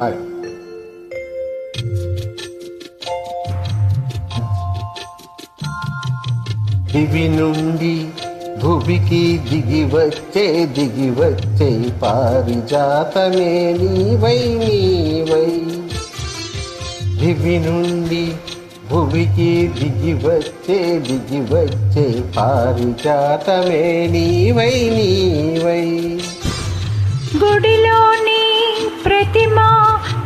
Hi దివి నుండి భువికి దిగి వచ్చే దిగి వచ్చే పారిజాతమే నీవై నీవై దివి నుండి భువికి దిగి వచ్చే దిగి వచ్చే పారిజాతమే నీవై నీవై గుడిలోని ప్రతిమ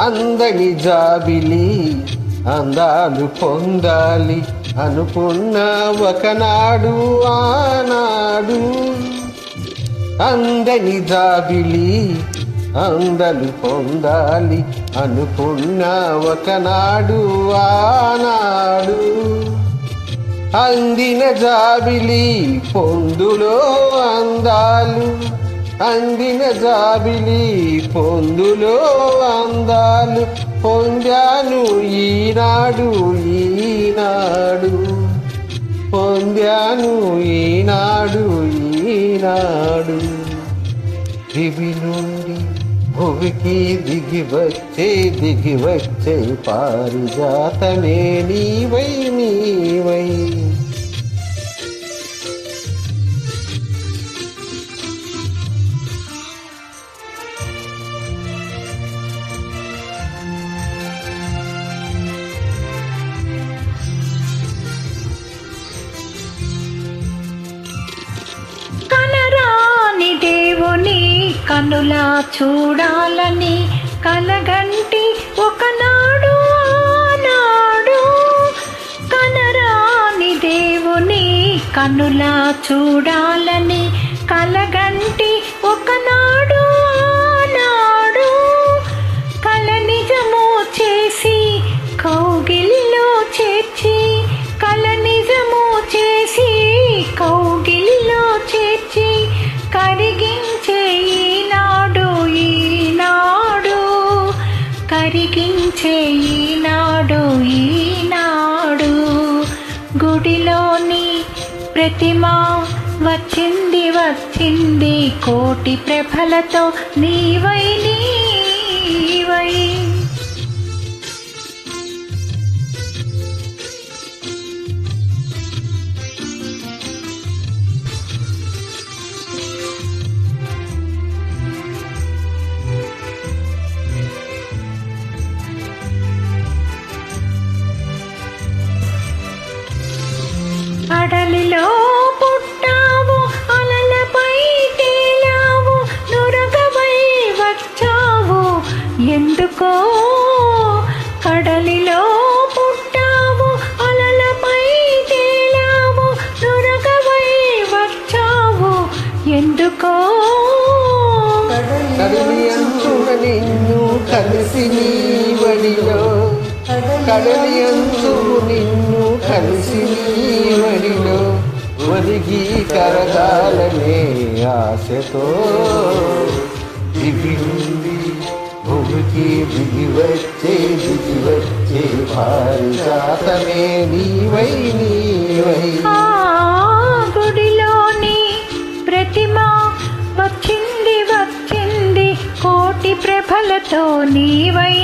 అందని జాబిలి అందాలు పొందాలి. అనుకున్న ఒకనాడు ఆనాడు. అందని జాబిలి అందలు పొందాలి. అనుకున్న ఒకనాడు ఆనాడు. అందిన జాబిలి పొందులో అందాలు. అందిన జాబిలి పొందులో అందాలు పొందాను ఈనాడు ఈనాడు. పొందాను ఈనాడు ఈనాడు. దివి నుండి భువికి దిగి వచ్చే దిగి వచ్చే పారిజాతమే నీవై నీ కనులా చూడాలని కలగంటి ఒకనాడు ఆనాడు. కనరాని దేవుని కనులా చూడాలని కలగంటి ఒకనాడు కరిగించే ఈనాడు ఈనాడు. గుడిలోని ప్రతిమ వచ్చింది వచ్చింది. కోటి ప్రభలతో నీవై నీవై. అడలిలో పుట్టావు అలలపై తేలావు నురగవై వచ్చావు. ఎందుకో కడలిలో పుట్టావు అలలపై తేలావు నురగవై వచ్చావు. ఎందుకో కలిసి కడలి అంచు నిన్ను కలిసి నీ వడిలో ఒదిగి కరగాలనే ఆశతో దిగి భూమికి దిగి వచ్చే దిగి వచ్చే పారిజాతమే నీవై నీవై. గుడిలోని ప్రతిమ వచ్చింది వచ్చింది కోటి ప్రభలతో నీవై.